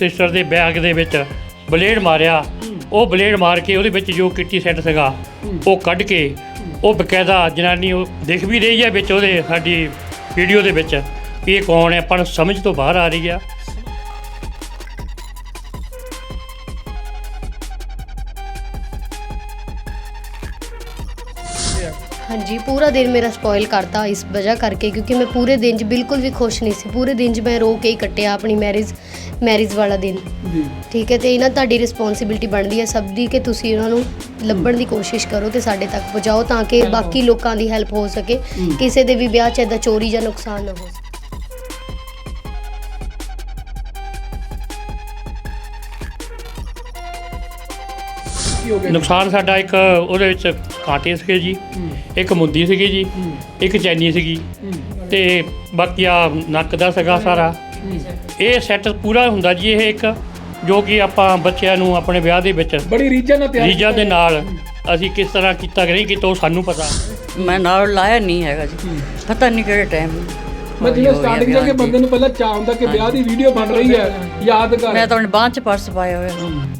Sister ਦੇ bag ਦੇ ਵਿੱਚ ਬਲੇਡ ਮਾਰਿਆ। ਉਹ ਬਲੇਡ ਮਾਰ ਕੇ ਉਹਦੇ ਵਿੱਚ ਜੋ ਕਿੱਟੀ ਸੈੱਟ ਸੀਗਾ, ਉਹ ਕੱਢ ਕੇ ਉਹ ਬਕਾਇਦਾ ਜਨਾਨੀ ਉਹ ਦਿਖ ਵੀ ਰਹੀ ਹੈ ਵਿੱਚ ਉਹਦੇ ਸਾਡੀ ਵੀਡੀਓ ਦੇ ਵਿੱਚ ਵੀ ਇਹ ਕੌਣ ਹੈ? ਆਪਾਂ ਨੂੰ ਸਮਝ ਤੋਂ ਬਾਹਰ ਆ ਰਹੀ ਆ। ਹਾਂਜੀ ਪੂਰਾ ਦਿਨ ਮੇਰਾ ਸਪੋਇਲ ਕਰਤਾ ਇਸ ਵਜ੍ਹਾ ਕਰਕੇ ਕਿਉਂਕਿ ਮੈਂ ਪੂਰੇ ਦਿਨ 'ਚ ਬਿਲਕੁਲ ਵੀ ਖੁਸ਼ ਨਹੀਂ ਸੀ। ਪੂਰੇ ਦਿਨ 'ਚ ਮੈਂ ਰੋ ਕੇ ਹੀ ਕੱਟਿਆ ਆਪਣੀ ਮੈਰਿਜ ਮੈਰਿਜ ਵਾਲਾ ਦਿਨ। ਜੀ। ਠੀਕ ਹੈ ਤੇ ਇਹਨਾਂ ਤੁਹਾਡੀ ਰਿਸਪੌਂਸਿਬਿਲਟੀ ਬਣਦੀ ਹੈ ਸਭ ਦੀ ਕਿ ਤੁਸੀਂ ਉਹਨਾਂ ਨੂੰ ਲੱਭਣ ਦੀ ਕੋਸ਼ਿਸ਼ ਕਰੋ ਤੇ ਸਾਡੇ ਤੱਕ ਪਹੁੰਚਾਓ ਤਾਂ ਕਿ ਬਾਕੀ ਲੋਕਾਂ ਦੀ ਹੈਲਪ ਹੋ ਸਕੇ ਕਿਸੇ ਦੇ ਵੀ ਵਿਆਹ 'ਚ ਇਦਾਂ ਚੋਰੀ ਜਾਂ ਨੁਕਸਾਨ ਨਾ ਹੋ ਸਕੇ। ਕੀ ਹੋ ਗਿਆ? ਨੁਕਸਾਨ ਸਾਡਾ ਇੱਕ ਉਹਦੇ ਵਿੱਚ ਕਾਂਟੇ ਸੀਗੇ ਜੀ ਇੱਕ ਮੁੰਦੀ ਸੀਗੀ ਜੀ ਇੱਕ ਚੈਨੀ ਸੀਗੀ। ਤੇ ਬਾਕੀ ਆ ਨੱਕ ਦਾ ਸੀਗਾ ਸਾਰਾ। ਇਹ ਸੈੱਟ ਪੂਰਾ ਹੁੰਦਾ ਜੀ ਇਹ ਇੱਕ ਜੋ ਕਿ ਆਪਾਂ ਬੱਚਿਆਂ ਨੂੰ ਆਪਣੇ ਵਿਆਹ ਦੇ ਵਿੱਚ ਬੜੀ ਰੀਝਾਂ ਨਾਲ ਤਿਆਰ ਰੀਜਾਂ ਦੇ ਨਾਲ ਅਸੀਂ ਕਿਸ ਤਰ੍ਹਾਂ ਕੀਤਾ ਕਿ ਨਹੀਂ ਕੀਤਾ ਉਹ ਸਾਨੂੰ ਪਤਾ। ਮੈਂ ਨਾਲ ਲਾਇਆ ਨਹੀਂ ਹੈਗਾ ਜੀ। ਪਤਾ ਨਹੀਂ ਕਿਹੜੇ ਟਾਈਮ ਮੈਂ ਜਿਵੇਂ ਸਟਾਰਟਿੰਗ ਚ ਕਿ ਬੰਦੇ ਨੂੰ ਪਹਿਲਾਂ ਚਾਹ ਹੁੰਦਾ ਕਿ ਵਿਆਹ ਦੀ ਵੀਡੀਓ ਬਣ ਰਹੀ ਹੈ ਯਾਦਗਾਰ ਮੈਂ ਤਾਂ ਆਪਣੇ ਬਾਂਹ 'ਚ ਪਰਸ ਪਾਇਆ ਹੋਇਆ।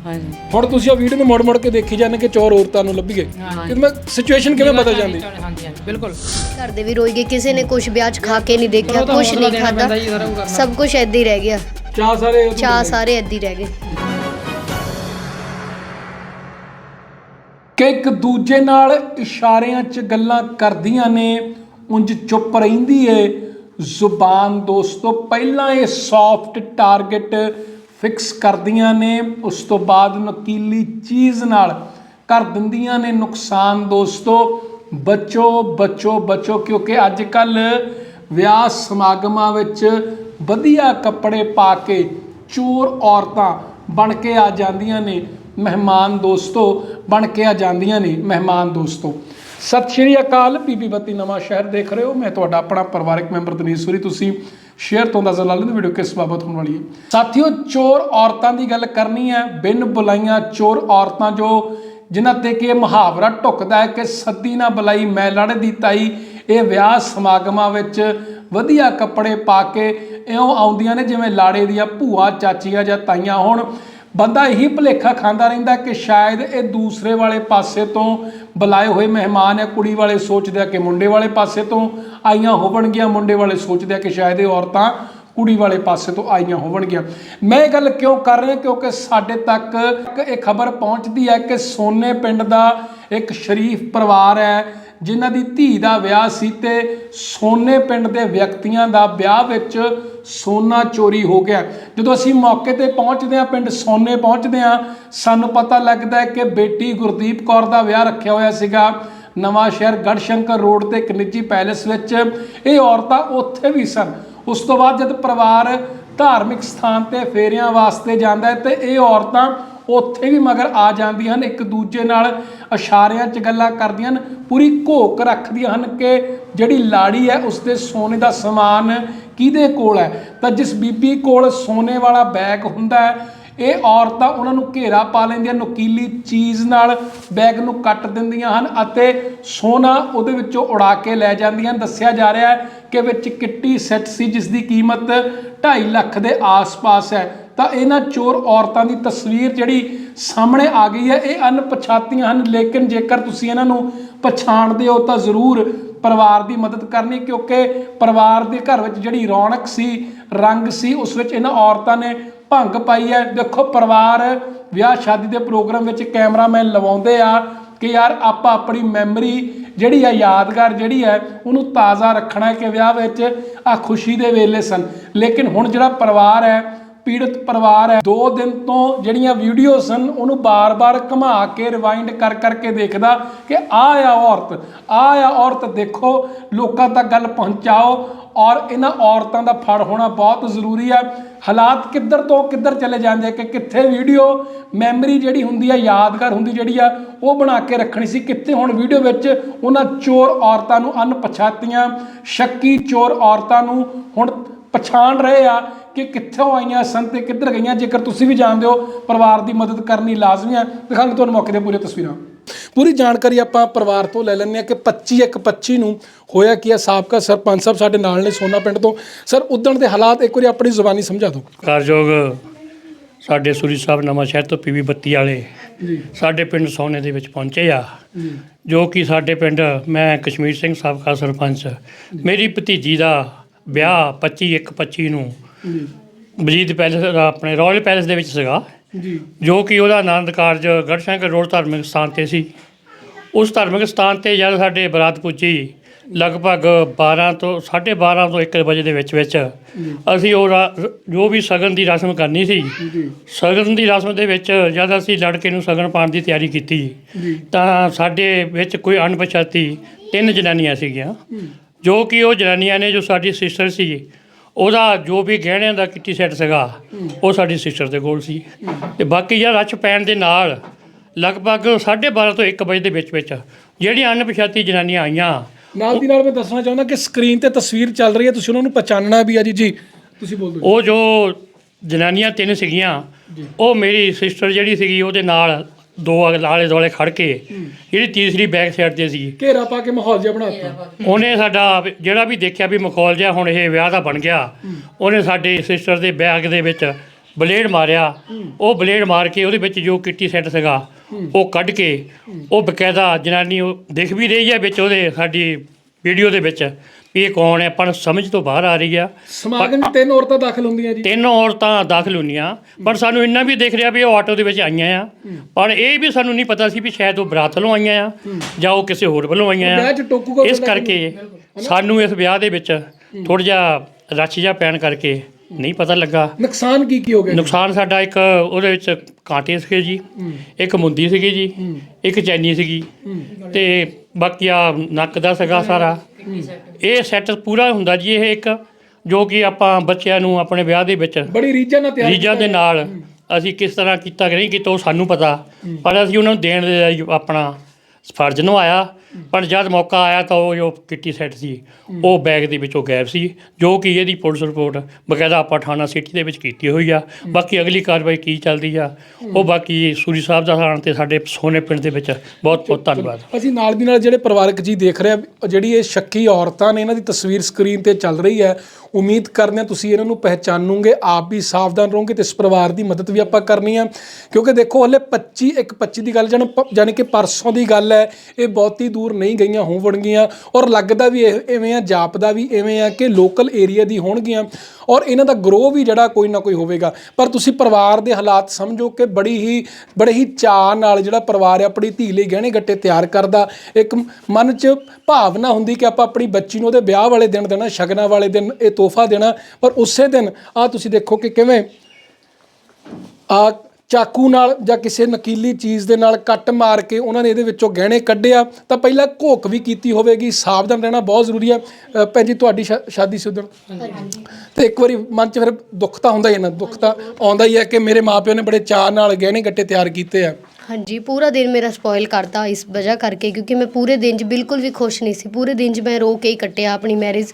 ਹਾਂਜੀ। ਹੁਣ ਤੁਸੀਂ ਉਹ ਵੀਡੀਓ ਨੂੰ ਮੋੜ ਮੋੜ ਕੇ ਦੇਖੀ ਜਾਂਦੇ ਕਿ ਚੋਰ ਔਰਤਾਂ ਨੂੰ ਲੱਭੀ ਗਏ। ਕਿ ਮੈਂ ਸਿਚੁਏਸ਼ਨ ਕਿਵੇਂ ਬਦਲ ਜਾਂਦੀ? ਹਾਂਜੀ ਹਾਂਜੀ ਬਿਲਕੁਲ। ਘਰ ਦੇ ਵੀ ਰੋਈ ਗਏ ਕਿਸੇ ਨੇ ਕੁਝ ਵਿਆਹ 'ਚ ਖਾ ਕੇ ਨਹੀਂ ਦੇਖਿਆ ਕੁਝ ਨਹੀਂ ਖਾਦਾ ਸਭ ਕੁਝ ਏਦਾਂ ਹੀ ਰਹਿ ਗਿਆ। ਚਾਹ ਸਾਰੇ ਚਾਹ ਸਾਰੇ ਏਦਾਂ ਹੀ ਰਹਿ ਗਏ। ਕਿ ਇੱਕ ਦੂਜੇ ਨਾਲ ਇਸ਼ਾਰਿਆਂ 'ਚ ਗੱਲਾਂ ਕਰਦੀਆਂ ਨੇ ਉਂਝ ਚੁੱਪ ਰਹਿੰਦੀ ਏ। ਜ਼ੁਬਾਨ ਦੋਸਤੋ, ਪਹਿਲਾਂ ਇਹ ਸੌਫਟ ਟਾਰਗੇਟ ਫਿਕਸ ਕਰਦੀਆਂ ਨੇ, ਉਸ ਤੋਂ ਬਾਅਦ ਨਕੀਲੀ ਚੀਜ਼ ਨਾਲ ਕਰ ਦਿੰਦੀਆਂ ਨੇ ਨੁਕਸਾਨ ਦੋਸਤੋ। ਬਚੋ ਬਚੋ ਬਚੋ, ਕਿਉਂਕਿ ਅੱਜ ਕੱਲ ਵਿਆਹ ਸਮਾਗਮਾਂ ਵਿੱਚ ਵਧੀਆ ਕੱਪੜੇ ਪਾ ਕੇ ਚੋਰ ਔਰਤਾਂ ਬਣ ਕੇ ਆ ਜਾਂਦੀਆਂ ਨੇ, ਮਹਿਮਾਨ ਦੋਸਤੋ, ਬਣ ਕੇ ਆ ਜਾਂਦੀਆਂ ਨੇ ਮਹਿਮਾਨ ਦੋਸਤੋ। ਸਤਿ ਸ਼੍ਰੀ ਅਕਾਲ ਬੀਬੀ ਬੱਤੀ ਨਵਾਂ ਸ਼ਹਿਰ ਦੇਖ ਰਹੇ ਹੋ। ਮੈਂ ਤੁਹਾਡਾ ਆਪਣਾ ਪਰਿਵਾਰਕ ਮੈਂਬਰ ਦਨੀਸ਼ ਸੂਰੀ। ਤੁਸੀਂ ਸ਼ੇਅਰ ਤੋਂ ਅੰਦਾਜ਼ਾ ਲਾ ਲੈਂਦੇ ਵੀਡੀਓ ਕਿਸ ਬਾਬਤ ਹੋਣ ਵਾਲੀ ਹੈ। ਸਾਥੀਓ, ਚੋਰ ਔਰਤਾਂ ਦੀ ਗੱਲ ਕਰਨੀ ਹੈ। ਬਿਨ ਬੁਲਾਈਆਂ ਚੋਰ ਔਰਤਾਂ ਜੋ ਜਿਨ੍ਹਾਂ ਤੇ ਕਿ ਮੁਹਾਵਰਾ ਢੁੱਕਦਾ ਹੈ ਕਿ ਸੱਦੀ ਨਾ ਬੁਲਾਈ, ਮੈਂ ਲੜ ਦੀ ਤਾਈ ਇਹ ਵਿਆਹ ਸਮਾਗਮਾਂ ਵਿੱਚ ਵਧੀਆ ਕੱਪੜੇ ਪਾ ਕੇ ਇਉਂ ਆਉਂਦੀਆਂ ਨੇ, ਜਿਵੇਂ ਲਾੜੇ ਦੀਆਂ ਭੂਆ ਚਾਚੀਆਂ ਜਾਂ ਤਾਈਆਂ ਹੋਣ। ਬੰਦਾ ਇਹੀ ਭੁਲੇਖਾ ਖਾਂਦਾ ਰਹਿੰਦਾ ਕਿ ਸ਼ਾਇਦ ਇਹ ਦੂਸਰੇ ਵਾਲੇ ਪਾਸੇ ਤੋਂ ਬੁਲਾਏ ਹੋਏ ਮਹਿਮਾਨ ਹੈ ਕੁੜੀ ਵਾਲੇ ਸੋਚਦੇ ਆ ਕਿ ਮੁੰਡੇ ਵਾਲੇ ਪਾਸੇ ਤੋਂ ਆਈਆਂ ਹੋਣਗੀਆਂ ਮੁੰਡੇ ਵਾਲੇ ਸੋਚਦੇ ਆ ਕਿ ਸ਼ਾਇਦ ਇਹ ਔਰਤਾਂ ਕੁੜੀ ਵਾਲੇ ਪਾਸੇ ਤੋਂ ਆਈਆਂ ਹੋਣਗੀਆਂ ਮੈਂ ਇਹ ਗੱਲ ਕਿਉਂ ਕਰ ਰਿਹਾ? ਕਿਉਂਕਿ ਸਾਡੇ ਤੱਕ ਇਹ ਖਬਰ ਪਹੁੰਚਦੀ ਹੈ ਕਿ ਸੋਨੇ ਪਿੰਡ ਦਾ ਇੱਕ ਸ਼ਰੀਫ ਪਰਿਵਾਰ ਹੈ ਜਿਨ੍ਹਾਂ ਦੀ ਧੀ ਦਾ ਵਿਆਹ ਸੀ ਤੇ ਸੋਨੇ ਪਿੰਡ ਦੇ ਵਿਅਕਤੀਆਂ ਦਾ ਵਿਆਹ ਵਿੱਚ ਸੋਨਾ ਚੋਰੀ ਹੋ ਗਿਆ। ਜਦੋਂ ਅਸੀਂ ਮੌਕੇ ਤੇ ਪਹੁੰਚਦੇ ਹਾਂ, ਪਿੰਡ ਸੋਨੇ ਪਹੁੰਚਦੇ ਹਾਂ, ਸਾਨੂੰ ਪਤਾ ਲੱਗਦਾ ਹੈ ਕਿ ਬੇਟੀ ਗੁਰਦੀਪ ਕੌਰ ਦਾ ਵਿਆਹ ਰੱਖਿਆ ਹੋਇਆ ਸੀਗਾ। ਨਵਾਂ ਸ਼ਹਿਰ ਗੜਸ਼ੰਕਰ ਰੋਡ ਤੇ ਇੱਕ ਨਿੱਜੀ ਪੈਲੇਸ ਵਿੱਚ ਇਹ ਔਰਤਾਂ ਉੱਥੇ ਵੀ ਸਨ। ਉਸ ਤੋਂ ਬਾਅਦ ਜਦ ਪਰਿਵਾਰ ਧਾਰਮਿਕ ਸਥਾਨ ਤੇ ਫੇਰਿਆਂ ਵਾਸਤੇ ਜਾਂਦਾ ਹੈ ਤੇ ਇਹ ਔਰਤਾਂ ਉੱਥੇ ਵੀ ਮਗਰ ਆ ਜਾਂਦੀਆਂ ਹਨ, ਇੱਕ ਦੂਜੇ ਨਾਲ ਇਸ਼ਾਰਿਆਂ 'ਚ ਗੱਲਾਂ ਕਰਦੀਆਂ ਹਨ, ਪੂਰੀ ਘੋਕ ਰੱਖਦੀਆਂ ਹਨ ਕਿ ਜਿਹੜੀ ਲਾੜੀ ਹੈ ਉਸਦੇ ਸੋਨੇ ਦਾ ਸਮਾਨ ਕਿਹਦੇ ਕੋਲ ਹੈ? ਤਾਂ ਜਿਸ ਬੀਬੀ ਕੋਲ ਸੋਨੇ ਵਾਲਾ ਬੈਗ ਹੁੰਦਾ ਹੈ, ਇਹ ਔਰਤਾਂ ਉਹਨਾਂ ਨੂੰ ਘੇਰਾ ਪਾ ਲੈਂਦੀਆਂ, ਨੁਕੀਲੀ ਚੀਜ਼ ਨਾਲ ਬੈਗ ਨੂੰ ਕੱਟ ਦਿੰਦੀਆਂ ਹਨ ਅਤੇ ਸੋਨਾ ਉਹਦੇ ਵਿੱਚੋਂ ਉਡਾ ਕੇ ਲੈ ਜਾਂਦੀਆਂ ਹਨ। ਦੱਸਿਆ ਜਾ ਰਿਹਾ ਹੈ ਕਿ ਵਿੱਚ ਕਿੱਟੀ ਸੈੱਟ ਸੀ, ਜਿਸ ਦੀ ਕੀਮਤ 2.5 ਲੱਖ ਦੇ ਆਸ-ਪਾਸ ਹੈ। ਤਾਂ ਇਹਨਾਂ ਚੋਰ ਔਰਤਾਂ ਦੀ ਤਸਵੀਰ ਜਿਹੜੀ ਸਾਹਮਣੇ ਆ ਗਈ ਹੈ, ਇਹ ਅਣਪਛਾਤੀਆਂ ਹਨ। ਲੇਕਿਨ ਜੇਕਰ ਤੁਸੀਂ ਇਹਨਾਂ ਨੂੰ ਪਛਾਣਦੇ ਹੋ ਤਾਂ ਜ਼ਰੂਰ ਪਰਿਵਾਰ ਦੀ ਮਦਦ ਕਰਨੀ, ਕਿਉਂਕਿ ਪਰਿਵਾਰ ਦੇ ਘਰ ਵਿੱਚ ਜਿਹੜੀ ਰੌਣਕ ਸੀ, ਰੰਗ ਸੀ, ਉਸ ਵਿੱਚ ਇਹਨਾਂ ਔਰਤਾਂ ਨੇ ਭੰਗ ਪਾਈ ਹੈ। ਦੇਖੋ, ਪਰਿਵਾਰ ਵਿਆਹ ਸ਼ਾਦੀ ਦੇ ਪ੍ਰੋਗਰਾਮ ਵਿੱਚ ਕੈਮਰਾਮੈਨ ਲਵਾਉਂਦੇ ਆ ਕਿ ਯਾਰ ਆਪਾਂ ਆਪਣੀ ਮੈਮਰੀ ਜਿਹੜੀ ਆ, ਯਾਦਗਾਰ ਜਿਹੜੀ ਹੈ, ਉਹਨੂੰ ਤਾਜ਼ਾ ਰੱਖਣਾ ਕਿ ਵਿਆਹ ਵਿੱਚ ਆ ਖੁਸ਼ੀ ਦੇ ਵੇਲੇ ਸਨ। ਲੇਕਿਨ ਹੁਣ ਜਿਹੜਾ ਪਰਿਵਾਰ ਹੈ ਪੀੜਤ ਪਰਿਵਾਰ ਹੈ। ਦੋ ਦਿਨ ਤੋਂ ਜਿਹੜੀਆਂ ਵੀਡੀਓ ਸਨ ਉਹਨੂੰ ਬਾਰ-ਬਾਰ ਘੁਮਾ ਕੇ ਰਿਵਾਈਂਡ ਕਰ ਕਰਕੇ ਦੇਖਦਾ ਕਿ ਆ ਆ ਔਰਤ ਆ ਆ ਔਰਤ ਦੇਖੋ, ਲੋਕਾਂ ਤੱਕ ਗੱਲ ਪਹੁੰਚਾਓ ਔਰ ਇਹਨਾਂ ਔਰਤਾਂ ਦਾ ਫੜ ਹੋਣਾ ਬਹੁਤ ਜ਼ਰੂਰੀ ਹੈ। ਹਾਲਾਤ ਕਿੱਧਰ ਤੋਂ ਕਿੱਧਰ ਚਲੇ ਜਾਂਦੇ ਕਿ ਕਿੱਥੇ ਵੀਡੀਓ ਮੈਮਰੀ ਜਿਹੜੀ ਹੁੰਦੀ ਆ, ਯਾਦਗਾਰ ਹੁੰਦੀ ਜਿਹੜੀ ਆ, ਉਹ ਬਣਾ ਕੇ ਰੱਖਣੀ ਸੀ। ਕਿੱਥੇ ਹੁਣ ਵੀਡੀਓ ਵਿੱਚ ਉਹਨਾਂ ਚੋਰ ਔਰਤਾਂ ਨੂੰ ਅਣਪਛਾਤੀਆਂ, ਸ਼ੱਕੀ ਚੋਰ ਔਰਤਾਂ ਨੂੰ ਹੁਣ ਪਛਾਣ ਰਹੇ ਆ ਕਿ ਕਿੱਥੋਂ ਆਈਆਂ ਸਨ ਤੇ ਕਿੱਧਰ ਗਈਆਂ ਜੇਕਰ ਤੁਸੀਂ ਵੀ ਜਾਣਦੇ ਹੋ ਪਰਿਵਾਰ ਦੀ ਮਦਦ ਕਰਨੀ ਲਾਜ਼ਮੀ ਹੈ ਦਿਖਾਂਗੇ ਤੁਹਾਨੂੰ ਮੌਕੇ ਤੇ ਪੂਰੀਆਂ ਤਸਵੀਰਾਂ। ਪੂਰੀ ਜਾਣਕਾਰੀ ਆਪਾਂ ਪਰਿਵਾਰ ਤੋਂ ਲੈ ਲੈਂਦੇ ਆ ਕਿ 25 ਇੱਕ 25 ਨੂੰ ਹੋਇਆ ਕੀ ਹੈ ਸਾਬਕਾ ਸਰਪੰਚ ਸਾਹਿਬ ਸਾਡੇ ਨਾਲ ਨੇ ਸੋਨਾ ਪਿੰਡ ਤੋਂ। ਸਰ ਉਦਣ ਦੇ ਹਾਲਾਤ ਇੱਕ ਵਾਰੀ ਆਪਣੀ ਜ਼ੁਬਾਨੀ ਸਮਝਾ ਦਿਓ। ਕਾਰਜੋਗ ਸਾਡੇ ਸੂਰੀ ਸਾਹਿਬ ਨਵਾਂ ਸ਼ਹਿਰ ਤੋਂ ਪੀਵੀ ਬੱਤੀ ਵਾਲੇ ਜੀ। ਸਾਡੇ ਪਿੰਡ ਸੋਨੇ ਦੇ ਵਿੱਚ ਪਹੁੰਚੇ ਆ। ਜੀ। ਜੋ ਕਿ ਸਾਡੇ ਪਿੰਡ ਮੈਂ ਕਸ਼ਮੀਰ ਸਿੰਘ ਸਾਬਕਾ ਸਰਪੰਚ। ਮੇਰੀ ਭਤੀਜੀ ਦਾ ਵਿਆਹ 25 1 25 ਨੂੰ। ਜੀ। ਬਜੀਤ ਪੈਲੇਸ ਆਪਣੇ ਰਾਇਲ ਪੈਲੇਸ ਦੇ ਵਿੱਚ ਸੀਗਾ। ਜੀ। ਜੋ ਕਿ ਉਹਦਾ ਆਨੰਦ ਕਾਰਜ ਗੜਸ਼ੰਕਰ ਰੋਡ ਧਾਰਮਿਕ ਸਥਾਨ ਤੇ ਸੀ। ਉਸ ਧਾਰਮਿਕ ਸਥਾਨ ਤੇ ਜਦ ਸਾਡੇ ਬਰਾਤ ਪੁੱਜੀ ਲਗਭਗ 12 ਤੋਂ 12:30 ਤੋਂ 1 ਵਜੇ ਦੇ ਵਿੱਚ ਵਿੱਚ ਅਸੀਂ ਉਹ ਜੋ ਵੀ ਸਗਨ ਦੀ ਰਸਮ ਕਰਨੀ ਸੀ ਸਗਨ ਦੀ ਰਸਮ ਦੇ ਵਿੱਚ ਜਦ ਅਸੀਂ ਲੜਕੇ ਨੂੰ ਸਗਨ ਪਾਉਣ ਦੀ ਤਿਆਰੀ ਕੀਤੀ ਤਾਂ ਸਾਡੇ ਵਿੱਚ ਕੋਈ ਅਣਪਛਾਤੀ ਤਿੰਨ ਜਨਾਨੀਆਂ ਸੀਗੀਆਂ। ਜੋ ਕਿ ਉਹ ਜਨਾਨੀਆਂ ਨੇ ਜੋ ਸਾਡੀ ਸਿਸਟਰ ਸੀ ਉਹਦਾ ਜੋ ਵੀ ਗਹਿਣਿਆਂ ਦਾ ਕਿੱਟੀ ਸੈੱਟ ਸੀਗਾ ਉਹ ਸਾਡੀ ਸਿਸਟਰ ਦੇ ਕੋਲ ਸੀ। ਤੇ ਬਾਕੀ ਯਾਰ ਰੱਛ ਪੈਣ ਦੇ ਨਾਲ ਲਗਭਗ 12:30 ਤੋਂ 1 ਵਜੇ ਦੇ ਵਿੱਚ ਵਿੱਚ ਜਿਹੜੀਆਂ ਅਣਪਛਾਤੀ ਜਨਾਨੀਆਂ ਆਈਆਂ ਨਾਲ ਦੀ ਨਾਲ ਮੈਂ ਦੱਸਣਾ ਚਾਹੁੰਦਾ ਕਿ ਸਕਰੀਨ ਤੇ ਤਸਵੀਰ ਚੱਲ ਰਹੀ ਹੈ ਤੁਸੀਂ ਉਹਨਾਂ ਨੂੰ ਪਛਾਣਨਾ ਵੀ ਆ ਜੀ। ਜੀ ਤੁਸੀਂ ਬੋਲ ਦਿਓ ਉਹ ਜੋ ਜਨਾਨੀਆਂ ਤਿੰਨ ਸੀਗੀਆਂ ਉਹ ਮੇਰੀ ਸਿਸਟਰ ਜਿਹੜੀ ਸੀਗੀ ਉਹਦੇ ਨਾਲ ਦੋ ਆਲੇ ਦੁਆਲੇ ਖੜ ਕੇ ਜਿਹੜੀ ਤੀਸਰੀ ਬੈਕ ਸਾਈਡ ਤੇ ਸੀ। ਘੇਰਾ ਪਾ ਕੇ ਮਾਹੌਲ ਜਿਹਾ ਬਣਾਤਾ। ਉਹਨੇ ਸਾਡਾ ਜਿਹੜਾ ਵੀ ਦੇਖਿਆ ਵੀ ਮਖੌਲ ਜਿਹਾ ਹੁਣ ਇਹ ਵਿਆਹ ਦਾ ਬਣ ਗਿਆ ਉਹਨੇ ਸਾਡੇ ਸਿਸਟਰ ਦੇ ਬੈਗ ਦੇ ਵਿੱਚ ਬਲੇਡ ਮਾਰਿਆ। ਉਹ ਬਲੇਡ ਮਾਰ ਕੇ ਉਹਦੇ ਵਿੱਚ ਜੋ ਕਿੱਟੀ ਸੈੱਟ ਸੀਗਾ ਉਹ ਕੱਢ ਕੇ ਉਹ ਬਕਾਇਦਾ ਜਨਾਨੀ ਉਹ ਦਿਖ ਵੀ ਰਹੀ ਹੈ ਵਿੱਚ ਉਹਦੇ ਸਾਡੀ ਵੀਡੀਓ ਦੇ ਵਿੱਚ। ਵੀ ਇਹ ਕੌਣ ਹੈ? ਆਪਾਂ ਨੂੰ ਸਮਝ ਤੋਂ ਬਾਹਰ ਆ ਰਹੀ ਆ। ਸਮਾਗਮ 'ਚ ਤਿੰਨ ਔਰਤਾਂ ਦਾਖਲ ਹੁੰਦੀਆਂ ਜੀ। ਤਿੰਨ ਔਰਤਾਂ ਦਾਖਲ ਹੁੰਦੀਆਂ। ਪਰ ਸਾਨੂੰ ਇੰਨਾ ਵੀ ਦਿਖ ਰਿਹਾ ਵੀ ਉਹ ਆਟੋ ਦੇ ਵਿੱਚ ਆਈਆਂ ਆ। ਪਰ ਇਹ ਵੀ ਸਾਨੂੰ ਨਹੀਂ ਪਤਾ ਸੀ ਵੀ ਸ਼ਾਇਦ ਉਹ ਬਰਾਤ ਵੱਲੋਂ ਆਈਆਂ ਆ ਜਾਂ ਉਹ ਕਿਸੇ ਹੋਰ ਵੱਲੋਂ ਆਈਆਂ ਵਿਆਹ ਆ ਇਸ ਕਰਕੇ ਸਾਨੂੰ ਇਸ ਵਿਆਹ ਦੇ ਵਿੱਚ ਥੋੜਾ ਜਿਹਾ ਰਸ਼ ਜਿਹਾ ਪੈਣ ਕਰਕੇ ਨਹੀਂ ਪਤਾ ਲੱਗਾ। ਨੁਕਸਾਨ ਕੀ ਕੀ ਹੋ ਗਿਆ? ਨੁਕਸਾਨ ਸਾਡਾ ਇੱਕ ਉਹਦੇ ਵਿੱਚ ਕਾਂਟੇ ਸੀਗੇ ਜੀ ਇੱਕ ਮੁੰਦੀ ਸੀਗੀ ਜੀ ਇੱਕ ਚੈਨੀ ਸੀਗੀ ਤੇ ਬਾਕੀ ਆ ਨੱਕ ਦਾ ਸੀਗਾ ਸਾਰਾ। ਇਹ ਸੈੱਟ ਪੂਰਾ ਹੁੰਦਾ ਜੀ ਇਹ ਇੱਕ ਜੋ ਕਿ ਆਪਾਂ ਬੱਚਿਆਂ ਨੂੰ ਆਪਣੇ ਵਿਆਹ ਦੇ ਵਿੱਚ ਬੜੀ ਰੀਝਾਂ ਨਾਲ ਤਿਆਰ ਰੀਜਾਂ ਦੇ ਨਾਲ ਅਸੀਂ ਕਿਸ ਤਰ੍ਹਾਂ ਕੀਤਾ ਕਿ ਨਹੀਂ ਕੀਤਾ ਉਹ ਸਾਨੂੰ ਪਤਾ। ਪਰ ਅਸੀਂ ਉਹਨਾਂ ਨੂੰ ਦੇਣ ਦੇ ਲਈ ਆਪਣਾ ਫਰਜ਼ ਨਿਭਾਇਆ ਪਰ ਜਦ ਮੌਕਾ ਆਇਆ ਤਾਂ ਉਹ ਜੋ ਕਿੱਟੀ ਸੈੱਟ ਸੀ, ਉਹ ਬੈਗ ਦੇ ਵਿੱਚੋਂ ਗਾਇਬ ਸੀ, ਜੋ ਕਿ ਇਹਦੀ ਪੁਲਿਸ ਰਿਪੋਰਟ ਬਕਾਇਦਾ ਆਪਾਂ ਥਾਣਾ ਸਿਟੀ ਦੇ ਵਿੱਚ ਕੀਤੀ ਹੋਈ ਆ। ਬਾਕੀ ਅਗਲੀ ਕਾਰਵਾਈ ਕੀ ਚੱਲਦੀ ਆ, ਉਹ ਬਾਕੀ ਸੂਰੀ ਸਾਹਿਬ ਦਾ ਥਾਣਾ ਤੇ ਸਾਡੇ ਸੋਨੇ ਪਿੰਡ ਦੇ ਵਿੱਚ ਬਹੁਤ ਬਹੁਤ ਧੰਨਵਾਦ। ਅਸੀਂ ਨਾਲ ਦੀ ਨਾਲ ਜਿਹੜੇ ਪਰਿਵਾਰਕ ਜੀ ਦੇਖ ਰਹੇ ਆ, ਜਿਹੜੀ ਇਹ ਸ਼ੱਕੀ ਔਰਤਾਂ ਨੇ ਇਹਨਾਂ ਦੀ ਤਸਵੀਰ ਸਕਰੀਨ ਤੇ ਚੱਲ ਰਹੀ ਹੈ, ਉਮੀਦ ਕਰਦੇ ਹਾਂ ਤੁਸੀਂ ਇਹਨਾਂ ਨੂੰ ਪਹਿਚਾਨੋਗੇ, ਆਪ ਵੀ ਸਾਵਧਾਨ ਰਹੋਗੇ ਤੇ ਇਸ ਪਰਿਵਾਰ ਦੀ ਮਦਦ ਵੀ ਆਪਾਂ ਕਰਨੀ ਆ। ਕਿਉਂਕਿ ਦੇਖੋ, ਹਲੇ 25 ਇੱਕ 25 ਦੀ ਗੱਲ ਜਾਣ ਜਾਣੀ ਕਿ ਪਰਸੋਂ ਦੀ ਗੱਲ ਹੈ, ਇਹ ਬਹੁਤੀ ਦੂਰ ਨਹੀਂ ਗਈਆਂ ਹੋਣਗੀਆਂ ਔਰ ਲੱਗਦਾ ਵੀ ਇਹ ਐਵੇਂ ਆ, ਜਾਪਦਾ ਵੀ ਐਵੇਂ ਆ ਕਿ ਲੋਕਲ ਏਰੀਆ ਦੀ ਹੋਣਗੀਆਂ ਔਰ ਇਹਨਾਂ ਦਾ ਗਰੋ ਵੀ ਜਿਹੜਾ ਕੋਈ ਨਾ ਕੋਈ ਹੋਵੇਗਾ। ਪਰ ਤੁਸੀਂ ਪਰਿਵਾਰ ਦੇ ਹਾਲਾਤ ਸਮਝੋ ਕਿ ਬੜੀ ਹੀ, ਬੜੇ ਹੀ ਚਾਅ ਨਾਲ ਜਿਹੜਾ ਪਰਿਵਾਰ ਹੈ ਆਪਣੀ ਧੀ ਲਈ ਗਹਿਣੇ ਗੱਟੇ ਤਿਆਰ ਕਰਦਾ। ਇੱਕ ਮਨ 'ਚ ਭਾਵਨਾ ਹੁੰਦੀ ਕਿ ਆਪਾਂ ਆਪਣੀ ਬੱਚੀ ਨੂੰ ਉਹਦੇ ਵਿਆਹ ਵਾਲੇ ਦਿਨ ਦੇਣਾ, ਸ਼ਗਨਾਂ ਵਾਲੇ ਦਿਨ ਇਹ ਤੋਹਫਾ ਦੇਣਾ। ਪਰ ਉਸੇ ਦਿਨ ਆ ਤੁਸੀਂ ਦੇਖੋ ਕਿ ਕਿਵੇਂ ਆ ਚਾਕੂ ਨਾਲ ਜਾਂ ਕਿਸੇ ਨਕੀਲੀ ਚੀਜ਼ ਦੇ ਨਾਲ ਕੱਟ ਮਾਰ ਕੇ ਉਹਨਾਂ ਨੇ ਇਹਦੇ ਵਿੱਚੋਂ ਗਹਿਣੇ ਕੱਢਿਆ ਤਾਂ ਪਹਿਲਾਂ ਘੋਕ ਵੀ ਕੀਤੀ ਹੋਵੇਗੀ ਸਾਵਧਾਨ ਰਹਿਣਾ ਬਹੁਤ ਜ਼ਰੂਰੀ ਹੈ। ਭੈਣ ਜੀ ਤੁਹਾਡੀ ਸ਼ਾਦੀ ਸੀ ਉਦੋਂ? ਤੇ ਇੱਕ ਵਾਰੀ ਮਨ 'ਚ ਫਿਰ ਦੁੱਖ ਤਾਂ ਹੁੰਦਾ ਹੀ ਹੈ ਨਾ ਦੁੱਖ ਤਾਂ ਆਉਂਦਾ ਹੀ ਹੈ ਕਿ ਮੇਰੇ ਮਾਪਿਓ ਨੇ ਬੜੇ ਚਾਅ ਨਾਲ ਗਹਿਣੇ ਗੱਟੇ ਤਿਆਰ ਕੀਤੇ ਆ। ਹਾਂਜੀ ਪੂਰਾ ਦਿਨ ਮੇਰਾ ਸਪੋਇਲ ਕਰਤਾ ਇਸ ਵਜ੍ਹਾ ਕਰਕੇ ਕਿਉਂਕਿ ਮੈਂ ਪੂਰੇ ਦਿਨ 'ਚ ਬਿਲਕੁਲ ਵੀ ਖੁਸ਼ ਨਹੀਂ ਸੀ। ਪੂਰੇ ਦਿਨ 'ਚ ਮੈਂ ਰੋ ਕੇ ਹੀ ਕੱਟਿਆ ਆਪਣੀ ਮੈਰਿਜ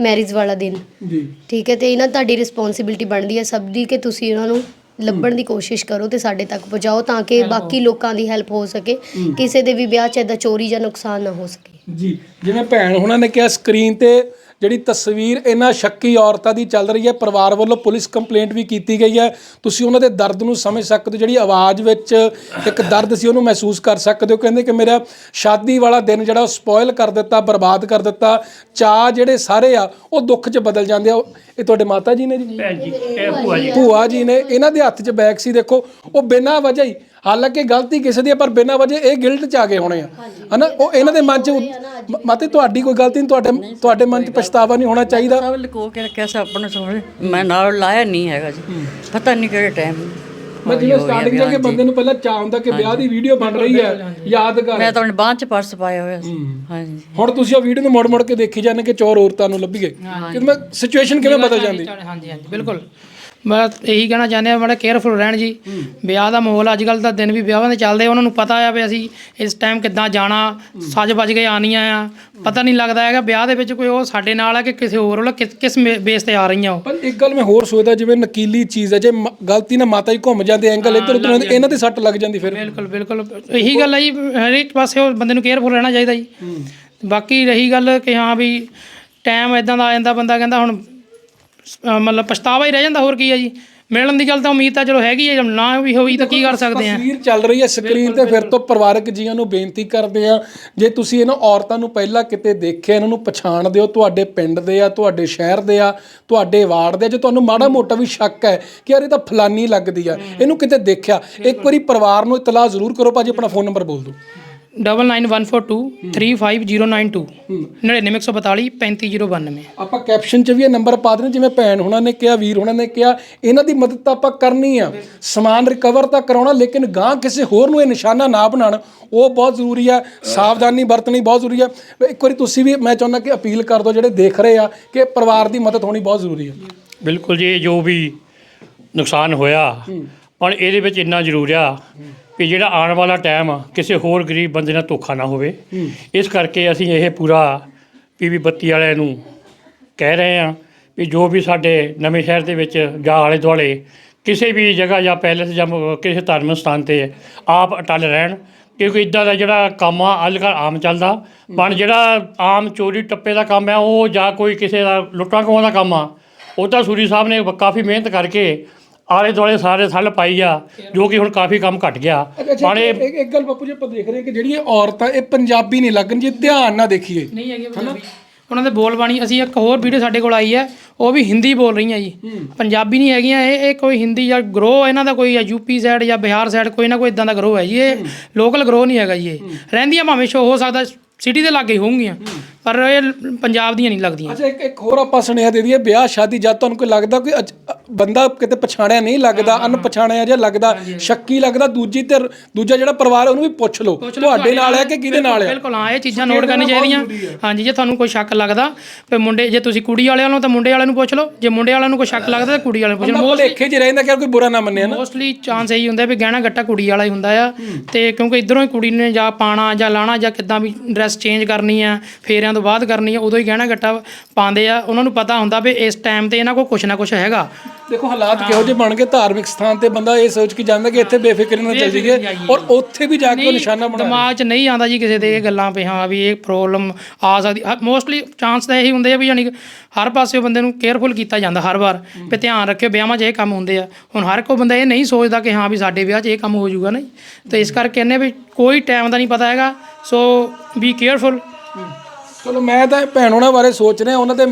ਮੈਰਿਜ ਵਾਲਾ ਦਿਨ। ਜੀ। ਠੀਕ ਹੈ ਤੇ ਇਹਨਾਂ ਤੁਹਾਡੀ ਰਿਸਪੌਂਸਿਬਿਲਟੀ ਬਣਦੀ ਹੈ ਸਭ ਦੀ ਕਿ ਤੁਸੀਂ ਉਹਨਾਂ ਨੂੰ ਲੱਭਣ ਦੀ ਕੋਸ਼ਿਸ਼ ਕਰੋ ਤੇ ਸਾਡੇ ਤੱਕ ਪਹੁੰਚਾਓ ਤਾਂ ਕਿ ਬਾਕੀ ਲੋਕਾਂ ਦੀ ਹੈਲਪ ਹੋ ਸਕੇ ਕਿਸੇ ਦੇ ਵੀ ਵਿਆਹ 'ਚ ਇਦਾਂ ਚੋਰੀ ਜਾਂ ਨੁਕਸਾਨ ਨਾ ਹੋ ਸਕੇ। ਜੀ ਜਿਵੇਂ ਭੈਣ ਹੁਣਾਂ ਨੇ ਕਿਹਾ ਸਕਰੀਨ ਤੇ ਜਿਹੜੀ ਤਸਵੀਰ ਇਹਨਾਂ ਸ਼ੱਕੀ ਔਰਤਾਂ ਦੀ ਚੱਲ ਰਹੀ ਹੈ ਪਰਿਵਾਰ ਵੱਲੋਂ ਪੁਲਿਸ ਕੰਪਲੇਂਟ ਵੀ ਕੀਤੀ ਗਈ ਹੈ। ਤੁਸੀਂ ਉਹਨਾਂ ਦੇ ਦਰਦ ਨੂੰ ਸਮਝ ਸਕਦੇ ਹੋ ਜਿਹੜੀ ਆਵਾਜ਼ ਵਿੱਚ ਇੱਕ ਦਰਦ ਸੀ ਉਹਨੂੰ ਮਹਿਸੂਸ ਕਰ ਸਕਦੇ ਹੋ। ਕਹਿੰਦੇ ਕਿ ਮੇਰਾ ਸ਼ਾਦੀ ਵਾਲਾ ਦਿਨ ਜਿਹੜਾ ਉਹ ਸਪੋਇਲ ਕਰ ਦਿੱਤਾ ਬਰਬਾਦ ਕਰ ਦਿੱਤਾ। ਚਾਹ ਜਿਹੜੇ ਸਾਰੇ ਆ ਉਹ ਦੁੱਖ 'ਚ ਬਦਲ ਜਾਂਦੇ ਆ। ਇਹ ਤੁਹਾਡੇ ਮਾਤਾ ਜੀ ਨੇ ਜੀ? ਭੈਣ ਜੀ ਇਹ ਭੂਆ ਜੀ। ਭੂਆ ਜੀ ਨੇ ਇਹਨਾਂ ਦੇ ਹੱਥ 'ਚ ਬੈਗ ਸੀ। ਦੇਖੋ ਉਹ ਬਿਨਾਂ ਵਜ੍ਹਾ ਹੀ ਹਾਲਾਂਕਿ ਗਲਤੀ ਕਿਸੇ ਦੀ ਹੈ ਪਰ ਬਿਨਾਂ ਵਜ੍ਹਾ ਇਹ ਗਿਲਟ 'ਚ ਆ ਗਏ ਹੋਣੇ ਆ। ਹਨਾ? ਉਹ ਇਹਨਾਂ ਦੇ ਮਨ 'ਚ ਮਾਤੇ ਤੁਹਾਡੀ ਕੋਈ ਗਲਤੀ ਨਹੀਂ ਤੁਹਾਡੇ ਤੁਹਾਡੇ ਮਨ 'ਚ ਪਛਤਾਵਾ ਨਹੀਂ ਹੋਣਾ ਚਾਹੀਦਾ। ਸਭ ਲੁਕੋ ਕੇ ਰੱਖਿਆ ਸਭ ਆਪਣੇ ਸੋਹਣੇ ਮੈਂ ਨਾਲ ਲਾਇਆ ਨਹੀਂ ਹੈਗਾ ਜੀ। ਪਤਾ ਨਹੀਂ ਕਿਹੜੇ ਟਾਈਮ ਮੈਂ ਜਿਵੇਂ ਸਟਾਰਟਿੰਗ 'ਚ ਕਿ ਬੰਦੇ ਨੂੰ ਪਹਿਲਾਂ ਚਾਹ ਹੁੰਦਾ ਕਿ ਵਿਆਹ ਦੀ ਵੀਡੀਓ ਬਣ ਰਹੀ ਹੈ ਯਾਦਗਾਰ ਮੈਂ ਤਾਂ ਆਪਣੇ ਬਾਂਹ 'ਚ ਪਰਸ ਪਾਇਆ ਹੋਇਆ ਸੀ। ਹਾਂਜੀ। ਹੁਣ ਤੁਸੀਂ ਉਹ ਵੀਡੀਓ ਨੂੰ ਮੁੜ ਮੁੜ ਕੇ ਦੇਖੀ ਜਾਂਦੇ ਕਿ ਚੋਰ ਔਰਤਾਂ ਨੂੰ ਲੱਭੀ ਗਏ। ਕਿ ਮੈਂ ਸਿਚੁਏਸ਼ਨ ਕਿਵੇਂ ਬਦਲ ਜਾਂਦੀ? ਹਾਂਜੀ ਹਾਂਜੀ ਬਿਲਕੁਲ। ਮੈਂ ਇਹੀ ਕਹਿਣਾ ਚਾਹੁੰਦੇ ਆ ਬੜਾ ਕੇਅਰਫੁਲ ਰਹਿਣ ਜੀ। ਵਿਆਹ ਦਾ ਮਾਹੌਲ ਅੱਜ ਕੱਲ ਤਾਂ ਦਿਨ ਵੀ ਵਿਆਹਾਂ ਦੇ ਚੱਲਦੇ ਉਹਨਾਂ ਨੂੰ ਪਤਾ ਆ ਵੀ ਅਸੀਂ ਇਸ ਟਾਈਮ ਕਿੱਦਾਂ ਜਾਣਾ ਸੱਜ ਵੱਜ ਕੇ ਆਣੀਆਂ ਆ। ਪਤਾ ਨਹੀਂ ਲੱਗਦਾ ਹੈਗਾ ਵਿਆਹ ਦੇ ਵਿੱਚ ਕੋਈ ਉਹ ਸਾਡੇ ਨਾਲ ਆ ਕਿ ਕਿਸੇ ਹੋਰ ਵੱਲੋਂ ਕਿਸ ਕਿਸ ਬੇਸ ਤੇ ਆ ਰਹੀਆਂ ਉਹ। ਪਰ ਇੱਕ ਗੱਲ ਮੈਂ ਹੋਰ ਸੋਚਦਾ ਜਿਵੇਂ ਨਕੀਲੀ ਚੀਜ਼ ਹੈ ਜੇ ਗਲਤੀ ਨਾਲ ਮਾਤਾ ਜੀ ਘੁੰਮ ਜਾਂਦੇ ਐਂਗਲ ਇੱਧਰ ਉੱਧਰ ਇਹਨਾਂ ਦੇ ਸੱਟ ਲੱਗ ਜਾਂਦੀ ਫਿਰ। ਬਿਲਕੁਲ ਬਿਲਕੁਲ। ਇਹੀ ਗੱਲ ਹੈ ਜੀ ਹਰੇਕ ਪਾਸੇ ਉਹ ਬੰਦੇ ਨੂੰ ਕੇਅਰਫੁਲ ਰਹਿਣਾ ਚਾਹੀਦਾ ਜੀ। ਬਾਕੀ ਰਹੀ ਗੱਲ ਕਿ ਹਾਂ ਵੀ ਟਾਈਮ ਇਦਾਂ ਦਾ ਆ ਜਾਂਦਾ ਬੰਦਾ ਕਹਿੰਦਾ ਹੁਣ ਮਤਲਬ ਪਛਤਾਵਾ ਹੀ ਰਹਿ ਜਾਂਦਾ ਹੋਰ ਕੀ ਹੈ ਜੀ? ਮਿਲਣ ਦੀ ਗੱਲ ਤਾਂ ਉਮੀਦ ਤਾਂ ਚਲੋ ਹੈਗੀ ਹੈ ਨਾ ਵੀ ਹੋਈ ਤਾਂ ਕੀ ਕਰ ਸਕਦੇ ਆ। ਤਸਵੀਰ ਚੱਲ ਰਹੀ ਹੈ ਸਕਰੀਨ ਤੇ ਫਿਰ ਤੋਂ ਪਰਿਵਾਰਕ ਜੀਆਂ ਨੂੰ ਬੇਨਤੀ ਕਰਦੇ ਆ ਜੇ ਤੁਸੀਂ ਇਹਨਾਂ ਔਰਤਾਂ ਨੂੰ ਪਹਿਲਾਂ ਕਿਤੇ ਦੇਖਿਆ ਇਹਨਾਂ ਨੂੰ ਪਛਾਣਦੇ ਹੋ ਤੁਹਾਡੇ ਪਿੰਡ ਦੇ ਆ ਤੁਹਾਡੇ ਸ਼ਹਿਰ ਦੇ ਆ ਤੁਹਾਡੇ ਵਾਰਡ ਦੇ ਆ, ਜੇ ਤੁਹਾਨੂੰ ਮਾੜਾ ਮੋਟਾ ਵੀ ਸ਼ੱਕ ਹੈ ਕਿ ਯਾਰ ਇਹ ਤਾਂ ਫਲਾਨੀ ਲੱਗਦੀ ਆ ਇਹਨੂੰ ਕਿਤੇ ਦੇਖਿਆ ਇੱਕ ਵਾਰੀ ਪਰਿਵਾਰ ਨੂੰ ਇਤਲਾਹ ਜ਼ਰੂਰ ਕਰੋ ਭਾਜੀ ਆਪਣਾ ਫੋਨ ਨੰਬਰ ਬੋਲ ਦਿਓ। 99142 35092 99142 35092 ਆਪਾਂ ਕੈਪਸ਼ਨ 'ਚ ਵੀ ਇਹ ਨੰਬਰ ਪਾ ਦੇਣਾ ਜਿਵੇਂ ਭੈਣ ਹੁਣਾਂ ਨੇ ਕਿਹਾ ਵੀਰ ਹੁਣਾਂ ਨੇ ਕਿਹਾ ਇਹਨਾਂ ਦੀ ਮਦਦ ਤਾਂ ਆਪਾਂ ਕਰਨੀ ਆ। ਸਮਾਨ ਰਿਕਵਰ ਤਾਂ ਕਰਾਉਣਾ ਲੇਕਿਨ ਗਾਂ ਕਿਸੇ ਹੋਰ ਨੂੰ ਇਹ ਨਿਸ਼ਾਨਾ ਨਾ ਬਣਾਉਣ ਉਹ ਬਹੁਤ ਜ਼ਰੂਰੀ ਆ। ਸਾਵਧਾਨੀ ਵਰਤਣੀ ਬਹੁਤ ਜ਼ਰੂਰੀ ਆ। ਇੱਕ ਵਾਰੀ ਤੁਸੀਂ ਵੀ ਮੈਂ ਚਾਹੁੰਦਾ ਕਿ ਅਪੀਲ ਕਰ ਦਿਓ ਜਿਹੜੇ ਦੇਖ ਰਹੇ ਆ ਕਿ ਪਰਿਵਾਰ ਦੀ ਮਦਦ ਹੋਣੀ ਬਹੁਤ ਜ਼ਰੂਰੀ ਆ। ਬਿਲਕੁਲ ਜੀ ਜੋ ਵੀ ਨੁਕਸਾਨ ਹੋਇਆ ਪਰ ਇਹਦੇ ਵਿੱਚ ਇੰਨਾ ਜ਼ਰੂਰ ਆ ਵੀ ਜਿਹੜਾ ਆਉਣ ਵਾਲਾ ਟਾਈਮ ਆ, ਕਿਸੇ ਹੋਰ ਗਰੀਬ ਬੰਦੇ ਨਾਲ ਧੋਖਾ ਨਾ ਹੋਵੇ। ਇਸ ਕਰਕੇ ਅਸੀਂ ਇਹ ਪੂਰਾ ਪੀਵੀ ਬੱਤੀ ਵਾਲਿਆਂ ਨੂੰ ਕਹਿ ਰਹੇ ਆ ਵੀ ਜੋ ਵੀ ਸਾਡੇ ਨਵੇਂ ਸ਼ਹਿਰ ਦੇ ਵਿੱਚ ਜਾਂ ਆਲੇ ਦੁਆਲੇ ਕਿਸੇ ਵੀ ਜਗ੍ਹਾ ਜਾਂ ਪੈਲੇਸ ਜਾਂ ਕਿਸੇ ਧਾਰਮਿਕ ਸਥਾਨ ਤੇ ਆਪ ਅਟਲ ਰਹਿਣ, ਕਿਉਂਕਿ ਇਦਾਂ ਦਾ ਜਿਹੜਾ ਕੰਮ ਆ ਅੱਜ ਕੱਲ੍ਹ ਆਮ ਚੱਲਦਾ। ਪਰ ਜਿਹੜਾ ਆਮ ਚੋਰੀ ਟੱਪੇ ਦਾ ਕੰਮ ਆ, ਉਹ ਜਾਂ ਕੋਈ ਕਿਸੇ ਦਾ ਲੁੱਟਾਂ ਖੋਹਾਂ ਦਾ ਕੰਮ ਆ, ਉਹ ਤਾਂ ਸੂਰੀ ਸਾਹਿਬ ਨੇ ਕਾਫੀ ਮਿਹਨਤ ਕਰਕੇ ਆਲੇ ਦੁਆਲੇ ਸਾਰੇ ਥਲ ਪਾਈ ਆ ਜੋ ਕਿ ਹੁਣ ਕਾਫੀ ਕੰਮ ਘਟ ਗਿਆ। ਇਹ ਇੱਕ ਗੱਲ ਬਾਪੂ ਜੀ ਆਪਾਂ ਦੇਖ ਰਹੇ ਕਿ ਜਿਹੜੀਆਂ ਔਰਤਾਂ ਇਹ ਪੰਜਾਬੀ ਨਹੀਂ ਲੱਗਣ ਜੇ ਧਿਆਨ ਨਾਲ ਦੇਖੀਏ। ਨਹੀਂ ਹੈਗੇ ਪੰਜਾਬੀ। ਉਹਨਾਂ ਦੇ ਬੋਲ ਬਾਣੀ ਅਸੀਂ ਇੱਕ ਹੋਰ ਵੀਡੀਓ ਸਾਡੇ ਕੋਲ ਆਈ ਹੈ ਉਹ ਵੀ ਹਿੰਦੀ ਬੋਲ ਰਹੀਆਂ ਜੀ। ਪੰਜਾਬੀ ਨਹੀਂ ਹੈਗੀਆਂ ਇਹ ਇਹ ਕੋਈ ਹਿੰਦੀ ਜਾਂ ਗਰੋ ਇਹਨਾਂ ਦਾ ਕੋਈ ਯੂਪੀ ਸਾਈਡ ਜਾਂ ਬਿਹਾਰ ਸਾਈਡ ਕੋਈ ਨਾ ਕੋਈ ਇਦਾਂ ਦਾ ਗਰੋ ਹੈ ਜੀ ਇਹ ਲੋਕਲ ਗਰੋ ਨਹੀਂ ਹੈਗਾ ਜੀ ਇਹ। ਰਹਿੰਦੀਆਂ ਭਾਵੇਂ ਸ਼ੋ ਹੋ ਸਕਦਾ ਸਿਟੀ ਦੇ ਲਾਗੇ ਹੋਣਗੀਆਂ ਪਰ ਇਹ ਪੰਜਾਬ ਦੀਆਂ ਨਹੀਂ ਲੱਗਦੀਆਂ। ਅੱਛਾ ਇੱਕ ਇੱਕ ਹੋਰ ਆਪਾਂ ਸੁਨੇਹਾ ਦੇ ਦਈਏ ਵਿਆਹ ਸ਼ਾਦੀ ਜਦ ਤੁਹਾਨੂੰ ਕੋਈ ਲੱਗਦਾ ਕੋਈ ਅਚ- ਬੰਦਾ ਕਿਤੇ ਪਛਾਣਿਆ ਨਹੀਂ ਲੱਗਦਾ ਅਣਪਛਾਣਿਆ ਜਿਹਾ ਲੱਗਦਾ ਸ਼ੱਕੀ ਲੱਗਦਾ ਦੂਜੀ ਤੇ ਦੂਜਾ ਜਿਹੜਾ ਪਰਿਵਾਰ ਹੈ ਉਹਨੂੰ ਵੀ ਪੁੱਛ ਲਓ ਤੁਹਾਡੇ ਨਾਲ ਹੈ ਕਿ ਕਿਹਦੇ ਨਾਲ ਹੈ? ਬਿਲਕੁਲ ਹਾਂ ਇਹ ਚੀਜ਼ਾਂ ਨੋਟ ਕਰਨੀਆਂ ਚਾਹੀਦੀਆਂ। ਹਾਂਜੀ ਜੇ ਤੁਹਾਨੂੰ ਕੋਈ ਸ਼ੱਕ ਲੱਗਦਾ ਤੇ ਮੁੰਡੇ ਜੇ ਤੁਸੀਂ ਕੁੜੀ ਵਾਲਿਆਂ ਨੂੰ ਤਾਂ ਮੁੰਡੇ ਵਾਲਿਆਂ ਨੂੰ ਪੁੱਛ ਲਓ। ਜੇ ਮੁੰਡੇ ਵਾਲਿਆਂ ਨੂੰ ਕੋਈ ਸ਼ੱਕ ਲੱਗਦਾ ਤਾਂ ਕੁੜੀ ਵਾਲਿਆਂ ਨੂੰ ਪੁੱਛ ਲਓ। ਭੁਲੇਖੇ 'ਚ ਰਹਿੰਦਾ ਕਿ ਯਾਰ ਕੋਈ ਬੁਰਾ ਨਾ ਮੰਨੇ ਨਾ। ਮੋਸਟਲੀ ਚਾਂਸ ਇਹੀ ਹੁੰਦਾ ਵੀ ਗਹਿਣਾ ਗੱਟਾ ਕੁੜੀ ਵਾਲਾ ਹੀ ਹੁੰਦਾ ਆ। ਤੇ ਕਿਉਂਕਿ ਇਧਰੋਂ ਹੀ ਕੁੜੀ ਨੇ ਜਾਂ ਪਾਣਾ ਜਾਂ ਲਾਣਾ ਜਾਂ ਕਿੱਦਾਂ ਵੀ ਡਰੈਸ ਚੇਂਜ ਕਰਨੀ ਆ ਫੇਰਿਆਂ ਤੋਂ ਬਾਅਦ ਕਰਨੀ ਆ ਉਦੋਂ ਹੀ ਗਹਿਣਾ ਗੱਟਾ ਪਾਉਂਦੇ ਆ। ਉਹਨਾਂ ਨੂੰ ਪਤਾ ਹੁੰਦਾ ਵੀ ਇਸ ਟਾਈਮ ਤੇ ਇਹਨਾਂ ਕੋਲ ਕੁਛ ਨਾ ਕੁਛ ਹੈਗਾ। ਦੇਖੋ ਹਾਲਾਤ ਕਿਹੋ ਜਿਹੇ ਬਣ ਗਏ ਧਾਰਮਿਕ ਸਥਾਨ ਤੇ ਬੰਦਾ ਇਹ ਸੋਚ ਕੇ ਜਾਂਦਾ ਕਿ ਇੱਥੇ ਬੇਫਿਕਰੀ ਨਾਲ ਚੱਲ ਜਾਈਏ ਔਰ ਉੱਥੇ ਵੀ ਜਾ ਕੇ ਉਹ ਨਿਸ਼ਾਨਾ ਬਣਾ ਦਿਮਾਗ 'ਚ ਨਹੀਂ ਆਉਂਦਾ ਜੀ ਕਿਸੇ ਦੇ ਇਹ ਗੱਲਾਂ ਵੀ ਹਾਂ ਵੀ ਇਹ ਪ੍ਰੋਬਲਮ ਆ ਸਕਦੀ। ਮੋਸਟਲੀ ਚਾਂਸ ਤਾਂ ਇਹੀ ਹੁੰਦੇ ਆ ਵੀ ਯਾਨੀ ਹਰ ਪਾਸੇ ਬੰਦੇ ਨੂੰ ਕੇਅਰਫੁਲ ਕੀਤਾ ਜਾਂਦਾ ਹਰ ਵਾਰ ਵੀ ਧਿਆਨ ਰੱਖਿਓ ਵਿਆਹਾਂ 'ਚ ਇਹ ਕੰਮ ਹੁੰਦੇ ਆ। ਹੁਣ ਹਰ ਕੋਈ ਬੰਦਾ ਇਹ ਨਹੀਂ ਸੋਚਦਾ ਕਿ ਹਾਂ ਵੀ ਸਾਡੇ ਵਿਆਹ 'ਚ ਇਹ ਕੰਮ ਹੋ ਜਾਊਗਾ ਨਹੀਂ। ਤੇ ਇਸ ਕਰਕੇ ਇਹਨੇ ਵੀ ਕੋਈ ਟਾਈਮ ਦਾ ਨਹੀਂ ਪਤਾ ਹੈਗਾ ਸੋ ਬੀ ਕੇਅਰਫੁਲ ਚਲੋ ਮੈਂ ਤਾਂ ਭੈਣ ਉਹਨਾਂ ਬਾਰੇ ਸੋਚ ਰਿਹਾ ਉਹਨਾਂ ਦੇ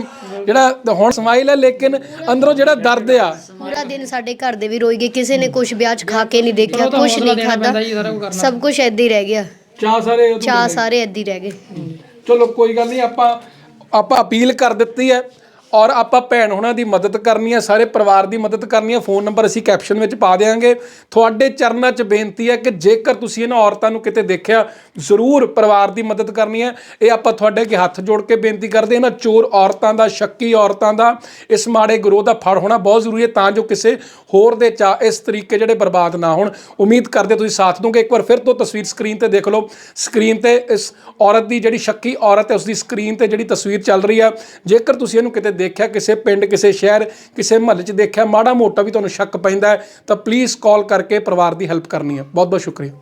ਜਿਹੜਾ ਹੁਣ ਸਮਾਈਲ ਹੈ ਲੇਕਿਨ ਅੰਦਰੋਂ ਜਿਹੜਾ ਦਰਦ ਆ। ਪੂਰਾ ਦਿਨ ਸਾਡੇ ਘਰ ਦੇ ਵੀ ਰੋਈ ਗਏ ਕਿਸੇ ਨੇ ਕੁਝ ਵਿਆਹ 'ਚ ਖਾ ਕੇ ਨਹੀਂ ਦੇਖਿਆ ਕੁਝ ਨਹੀਂ ਖਾਦਾ ਸਭ ਕੁਝ ਏਦਾਂ ਹੀ ਰਹਿ ਗਿਆ। ਚਾਹ ਸਾਰੇ ਚਾਹ ਸਾਰੇ ਏਦਾਂ ਹੀ ਰਹਿ ਗਏ। ਚਲੋ ਕੋਈ ਗੱਲ ਨਹੀਂ ਆਪਾਂ ਆਪਾਂ ਅਪੀਲ ਕਰ ਦਿੱਤੀ ਹੈ। ਔਰ ਆਪਾਂ ਭੈਣ ਹੁਣਾਂ ਦੀ ਮਦਦ ਕਰਨੀ ਹੈ, ਸਾਰੇ ਪਰਿਵਾਰ ਦੀ ਮਦਦ ਕਰਨੀ ਹੈ ਫੋਨ ਨੰਬਰ ਅਸੀਂ ਕੈਪਸ਼ਨ ਵਿੱਚ ਪਾ ਦੇਵਾਂਗੇ ਤੁਹਾਡੇ ਚਰਨਾਂ 'ਚ ਬੇਨਤੀ ਹੈ ਕਿ ਜੇਕਰ ਤੁਸੀਂ ਇਹਨਾਂ ਔਰਤਾਂ ਨੂੰ ਕਿਤੇ ਦੇਖਿਆ, ਜ਼ਰੂਰ ਪਰਿਵਾਰ ਦੀ ਮਦਦ ਕਰਨੀ ਹੈ। ਇਹ ਆਪਾਂ ਤੁਹਾਡੇ ਅੱਗੇ ਹੱਥ ਜੋੜ ਕੇ ਬੇਨਤੀ ਕਰਦੇ ਇਹਨਾਂ ਚੋਰ ਔਰਤਾਂ ਦਾ, ਸ਼ੱਕੀ ਔਰਤਾਂ ਦਾ, ਇਸ ਮਾੜੇ ਗਰੋਹ ਦਾ ਫੜ ਹੋਣਾ ਬਹੁਤ ਜ਼ਰੂਰੀ ਹੈ ਤਾਂ ਜੋ ਕਿਸੇ ਹੋਰ ਦੇ ਚਾ ਇਸ ਤਰੀਕੇ ਜਿਹੜੇ ਬਰਬਾਦ ਨਾ ਹੋਣ। ਉਮੀਦ ਕਰਦੇ ਤੁਸੀਂ ਸਾਥ ਦੋਗੇ। ਇੱਕ ਵਾਰ ਫਿਰ ਤੋਂ ਤਸਵੀਰ ਸਕਰੀਨ ਤੇ ਦੇਖ ਲਓ। ਸਕਰੀਨ ਤੇ ਇਸ ਔਰਤ ਦੀ ਜਿਹੜੀ ਸ਼ੱਕੀ ਔਰਤ ਹੈ ਉਸ ਦੀ ਸਕਰੀਨ ਤੇ ਜਿਹੜੀ ਤਸਵੀਰ ਚੱਲ ਰਹੀ ਆ ਜੇਕਰ ਤੁਸੀਂ ਇਹਨੂੰ ਕਿਤੇ ਦੇਖਿਆ, ਕਿਸੇ ਪਿੰਡ, ਕਿਸੇ ਸ਼ਹਿਰ, ਕਿਸੇ ਮਹੱਲੇ 'ਚ ਦੇਖਿਆ, ਮਾੜਾ ਮੋਟਾ ਵੀ ਤੁਹਾਨੂੰ ਸ਼ੱਕ ਪੈਂਦਾ ਹੈ, ਤਾਂ ਪਲੀਜ਼ ਕਾਲ ਕਰਕੇ ਪਰਿਵਾਰ ਦੀ ਹੈਲਪ ਕਰਨੀ ਹੈ। ਬਹੁਤ ਬਹੁਤ ਸ਼ੁਕਰੀਆ।